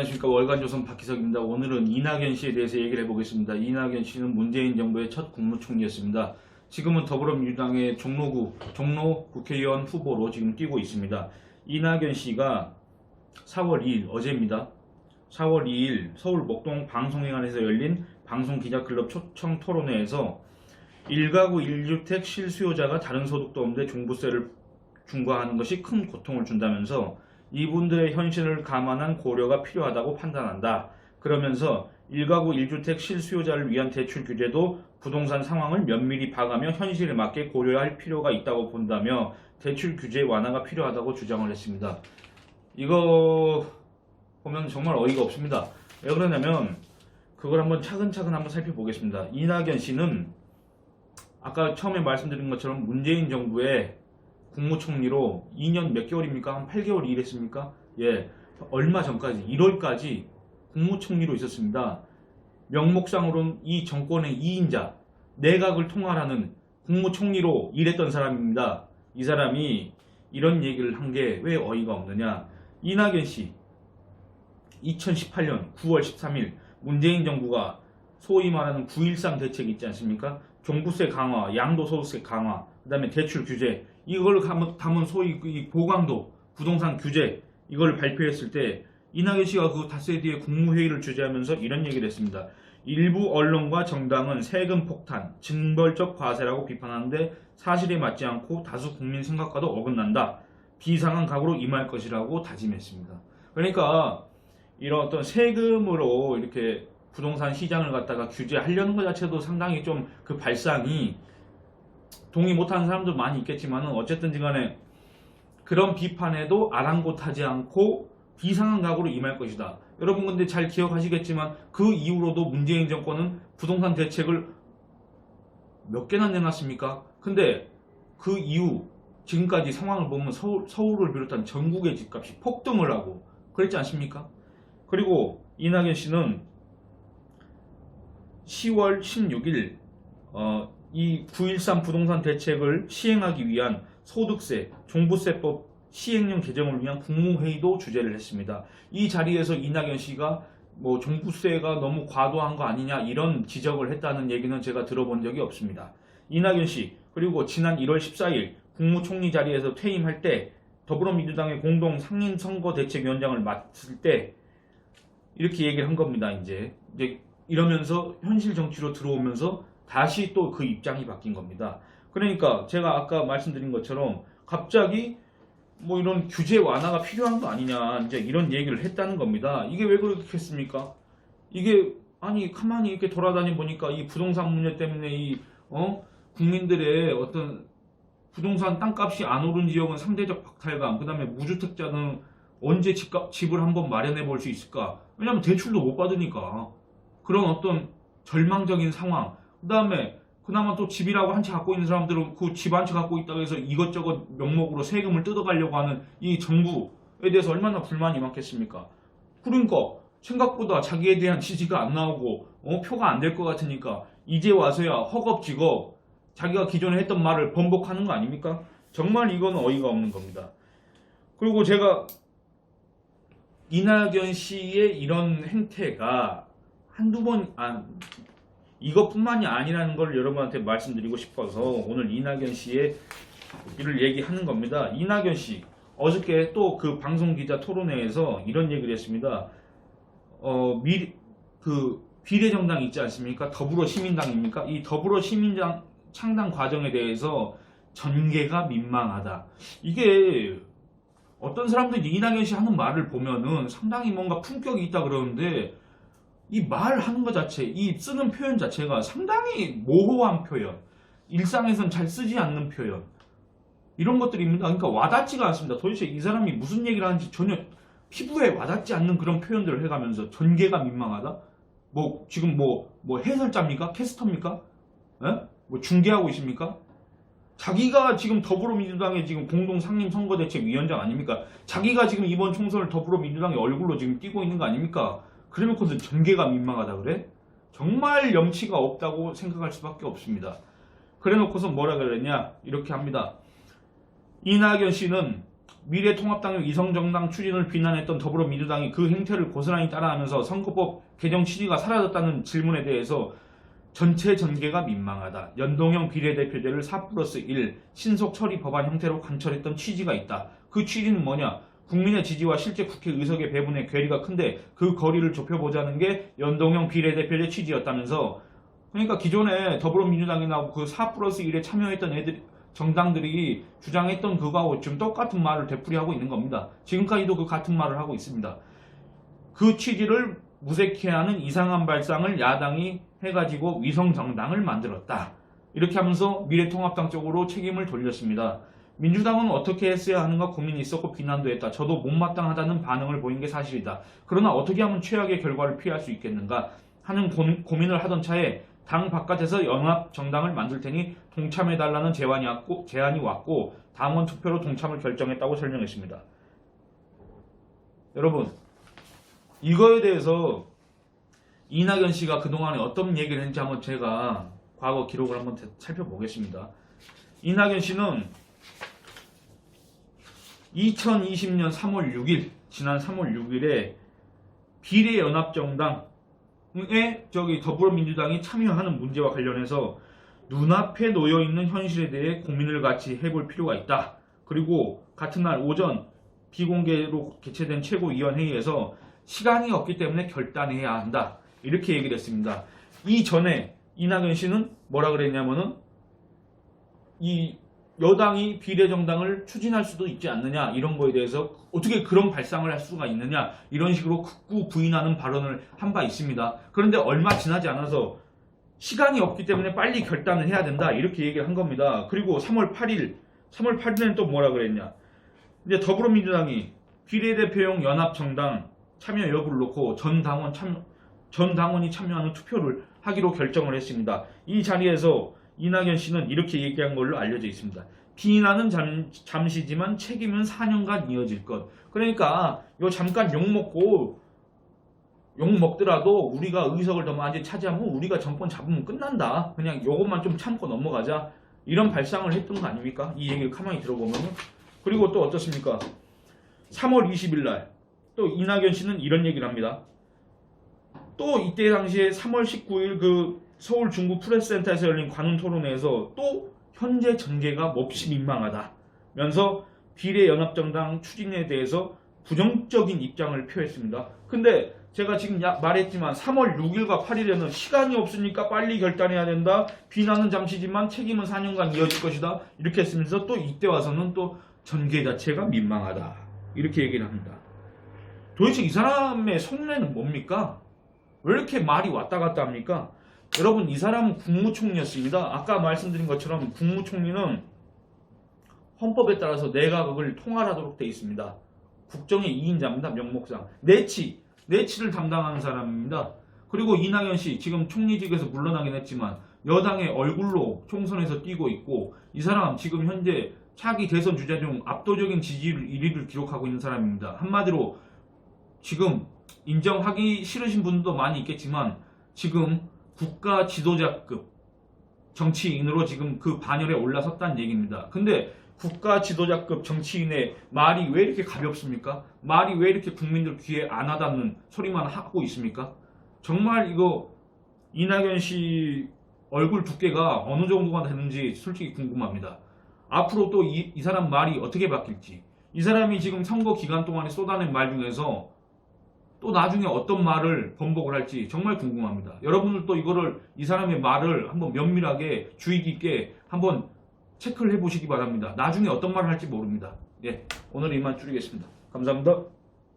안녕하십니까 월간조선 박희석입니다. 오늘은 이낙연 씨에 대해서 얘기를 해보겠습니다. 이낙연 씨는 문재인 정부의 첫 국무총리였습니다. 지금은 더불어민주당의 종로구 종로 국회의원 후보로 지금 뛰고 있습니다. 이낙연 씨가 4월 2일 어제입니다. 4월 2일 서울 목동 방송회관에서 열린 방송기자클럽 초청 토론회에서 1가구 1주택 실수요자가 다른 소득도 없는데 종부세를 중과하는 것이 큰 고통을 준다면서 이분들의 현실을 감안한 고려가 필요하다고 판단한다. 그러면서 1가구 1주택 실수요자를 위한 대출 규제도 부동산 상황을 면밀히 봐가며 현실에 맞게 고려할 필요가 있다고 본다며 대출 규제 완화가 필요하다고 주장을 했습니다. 이거 보면 정말 어이가 없습니다. 왜 그러냐면 그걸 한번 차근차근 한번 살펴보겠습니다. 이낙연 씨는 아까 처음에 말씀드린 것처럼 문재인 정부의 국무총리로 2년 몇 개월입니까? 한 8개월 일했습니까? 예. 얼마 전까지 1월까지 국무총리로 있었습니다. 명목상으로는 이 정권의 2인자, 내각을 통할하는 국무총리로 일했던 사람입니다. 이 사람이 이런 얘기를 한 게 왜 어이가 없느냐? 이낙연 씨 2018년 9월 13일 문재인 정부가 소위 말하는 9.13 대책 있지 않습니까? 종부세 강화, 양도소득세 강화, 그 다음에 대출 규제, 이걸 담은, 소위 이 보강도, 부동산 규제, 이걸 발표했을 때 이낙연 씨가 그 닷새 뒤에 국무회의를 주재하면서 이런 얘기를 했습니다. 일부 언론과 정당은 세금 폭탄, 징벌적 과세라고 비판하는데 사실에 맞지 않고 다수 국민 생각과도 어긋난다. 비상한 각오로 임할 것이라고 다짐했습니다. 그러니까 이런 어떤 세금으로 이렇게 부동산 시장을 갖다가 규제하려는 것 자체도 상당히 좀 그 발상이 동의 못하는 사람도 많이 있겠지만 어쨌든 간에 그런 비판에도 아랑곳하지 않고 비상한 각오로 임할 것이다. 여러분 근데 잘 기억하시겠지만 그 이후로도 문재인 정권은 부동산 대책을 몇 개나 내놨습니까? 근데 그 이후 지금까지 상황을 보면 서울, 서울을 비롯한 전국의 집값이 폭등을 하고 그랬지 않습니까? 그리고 이낙연 씨는 10월 16일 어, 이 9.13 부동산 대책을 시행하기 위한 소득세, 종부세법 시행령 개정을 위한 국무회의도 주재를 했습니다. 이 자리에서 이낙연 씨가 뭐 종부세가 너무 과도한 거 아니냐 이런 지적을 했다는 얘기는 제가 들어본 적이 없습니다. 이낙연 씨 그리고 지난 1월 14일 국무총리 자리에서 퇴임할 때 더불어민주당의 공동 상임선거대책위원장을 맡을 때 이렇게 얘기를 한 겁니다. 이제 이제 이러면서 현실 정치로 들어오면서 다시 또 그 입장이 바뀐 겁니다. 그러니까 제가 아까 말씀드린 것처럼 갑자기 뭐 이런 규제 완화가 필요한 거 아니냐 이제 이런 얘기를 했다는 겁니다. 이게 왜 그렇겠습니까? 이게 아니 가만히 이렇게 돌아다니 보니까 이 부동산 문제 때문에 이 어? 국민들의 어떤 부동산 땅값이 안 오른 지역은 상대적 박탈감, 그 다음에 무주택자는 언제 집값, 집을 한번 마련해 볼 수 있을까? 왜냐면 대출도 못 받으니까 그런 어떤 절망적인 상황. 그 다음에 그나마 또 집이라고 한 채 갖고 있는 사람들은 그 집 한 채 갖고 있다고 해서 이것저것 명목으로 세금을 뜯어가려고 하는 이 정부에 대해서 얼마나 불만이 많겠습니까? 그러니까 생각보다 자기에 대한 지지가 안 나오고 어, 표가 안 될 것 같으니까 이제 와서야 허겁지겁 자기가 기존에 했던 말을 번복하는 거 아닙니까? 정말 이건 어이가 없는 겁니다. 그리고 제가 이낙연 씨의 이런 행태가 한두 번, 아, 이것뿐만이 아니라는 걸 여러분한테 말씀드리고 싶어서 오늘 이낙연 씨의 이를 얘기하는 겁니다. 이낙연 씨 어저께 또 그 방송 기자 토론회에서 이런 얘기를 했습니다. 어, 미, 그 비례정당 있지 않습니까? 더불어 시민당입니까? 이 더불어 시민당 창당 과정에 대해서 전개가 민망하다. 이게 어떤 사람들이 이낙연 씨 하는 말을 보면은 상당히 뭔가 품격이 있다 그러는데 이 말하는 것 자체, 이 쓰는 표현 자체가 상당히 모호한 표현, 일상에선 잘 쓰지 않는 표현, 이런 것들입니다. 그러니까 와닿지가 않습니다. 도대체 이 사람이 무슨 얘기를 하는지 전혀 피부에 와닿지 않는 그런 표현들을 해가면서 전개가 민망하다? 뭐, 지금 뭐, 뭐 해설자입니까? 캐스터입니까? 예? 뭐 중계하고 있습니까? 자기가 지금 더불어민주당의 지금 공동 상임 선거대책 위원장 아닙니까? 자기가 지금 이번 총선을 더불어민주당의 얼굴로 지금 뛰고 있는 거 아닙니까? 그래놓고서 전개가 민망하다 그래? 정말 염치가 없다고 생각할 수밖에 없습니다. 그래놓고서 뭐라 그랬냐? 이렇게 합니다. 이낙연 씨는 미래통합당의 이성정당 추진을 비난했던 더불어민주당이 그 행태를 고스란히 따라하면서 선거법 개정 취지가 사라졌다는 질문에 대해서 전체 전개가 민망하다. 연동형 비례대표제를 4 플러스 1 신속 처리 법안 형태로 관철했던 취지가 있다. 그 취지는 뭐냐? 국민의 지지와 실제 국회 의석의 배분의 괴리가 큰데 그 거리를 좁혀보자는 게 연동형 비례대표제 취지였다면서 그러니까 기존에 더불어민주당이나 그4 플러스 1에 참여했던 애들 정당들이 주장했던 그거하고 지금 똑같은 말을 되풀이하고 있는 겁니다. 지금까지도 그 같은 말을 하고 있습니다. 그 취지를 무색해 하는 이상한 발상을 야당이 해가지고 위성 정당을 만들었다. 이렇게 하면서 미래통합당 쪽으로 책임을 돌렸습니다. 민주당은 어떻게 했어야 하는가 고민이 있었고 비난도 했다. 저도 못마땅하다는 반응을 보인 게 사실이다. 그러나 어떻게 하면 최악의 결과를 피할 수 있겠는가 하는 고, 고민을 하던 차에 당 바깥에서 연합 정당을 만들 테니 동참해달라는 제안이 왔고, 제안이 왔고 당원 투표로 동참을 결정했다고 설명했습니다. 여러분 이거에 대해서 이낙연 씨가 그동안에 어떤 얘기를 했는지 한번 제가 과거 기록을 한번 살펴보겠습니다. 이낙연 씨는 2020년 3월 6일, 지난 3월 6일에 비례연합정당에 저기 더불어민주당이 참여하는 문제와 관련해서 눈앞에 놓여 있는 현실에 대해 고민을 같이 해볼 필요가 있다. 그리고 같은 날 오전 비공개로 개최된 최고위원회의에서 시간이 없기 때문에 결단해야 한다. 이렇게 얘기를 했습니다. 이전에 이낙연 씨는 뭐라 그랬냐면은 이 여당이 비례정당을 추진할 수도 있지 않느냐 이런 거에 대해서 어떻게 그런 발상을 할 수가 있느냐 이런 식으로 극구 부인하는 발언을 한 바 있습니다. 그런데 얼마 지나지 않아서 시간이 없기 때문에 빨리 결단을 해야 된다 이렇게 얘기를 한 겁니다. 그리고 3월 8일 3월 8일에는 또 뭐라 그랬냐 이제 더불어민주당이 비례대표용 연합정당 참여 여부를 놓고 전 당원 참, 전 당원이 참여하는 투표를 하기로 결정을 했습니다. 이 자리에서 이낙연 씨는 이렇게 얘기한 걸로 알려져 있습니다. 비난은 잠, 잠시지만 책임은 4년간 이어질 것. 그러니까 요 잠깐 욕 먹고 욕 먹더라도 우리가 의석을 더 많이 차지하면 우리가 정권 잡으면 끝난다. 그냥 요것만 좀 참고 넘어가자. 이런 발상을 했던 거 아닙니까? 이 얘기를 가만히 들어보면 그리고 또 어떻습니까? 3월 20일 날 또 이낙연 씨는 이런 얘기를 합니다. 또 이때 당시에 3월 19일 그 서울 중구 프레스센터에서 열린 관훈 토론회에서 또 현재 전개가 몹시 민망하다면서 비례연합정당 추진에 대해서 부정적인 입장을 표했습니다. 근데 제가 지금 야- 말했지만 3월 6일과 8일에는 시간이 없으니까 빨리 결단해야 된다. 비난은 잠시지만 책임은 4년간 이어질 것이다. 이렇게 했으면서 또 이때 와서는 또 전개 자체가 민망하다. 이렇게 얘기를 합니다. 도대체 이 사람의 속내는 뭡니까? 왜 이렇게 말이 왔다 갔다 합니까? 여러분 이 사람은 국무총리였습니다. 아까 말씀드린 것처럼 국무총리는 헌법에 따라서 내각을 통할하도록 되어 있습니다. 국정의 2인자입니다. 명목상. 내치, 내치를 담당하는 사람입니다. 그리고 이낙연 씨 지금 총리직에서 물러나긴 했지만 여당의 얼굴로 총선에서 뛰고 있고 이 사람 지금 현재 차기 대선 주자 중 압도적인 지지율 1위를 기록하고 있는 사람입니다. 한마디로 지금 인정하기 싫으신 분도 많이 있겠지만 지금 국가 지도자급 정치인으로 지금 그 반열에 올라섰다는 얘기입니다. 근데 국가 지도자급 정치인의 말이 왜 이렇게 가볍습니까? 말이 왜 이렇게 국민들 귀에 안 와닿는 소리만 하고 있습니까? 정말 이거 이낙연 씨 얼굴 두께가 어느 정도가 되는지 솔직히 궁금합니다. 앞으로 또 이 사람 말이 어떻게 바뀔지 이 사람이 지금 선거 기간 동안에 쏟아낸 말 중에서 또 나중에 어떤 말을 번복을 할지 정말 궁금합니다. 여러분들도 이거를 이 사람의 말을 한번 면밀하게 주의 깊게 한번 체크를 해보시기 바랍니다. 나중에 어떤 말을 할지 모릅니다. 예, 오늘 이만 줄이겠습니다. 감사합니다.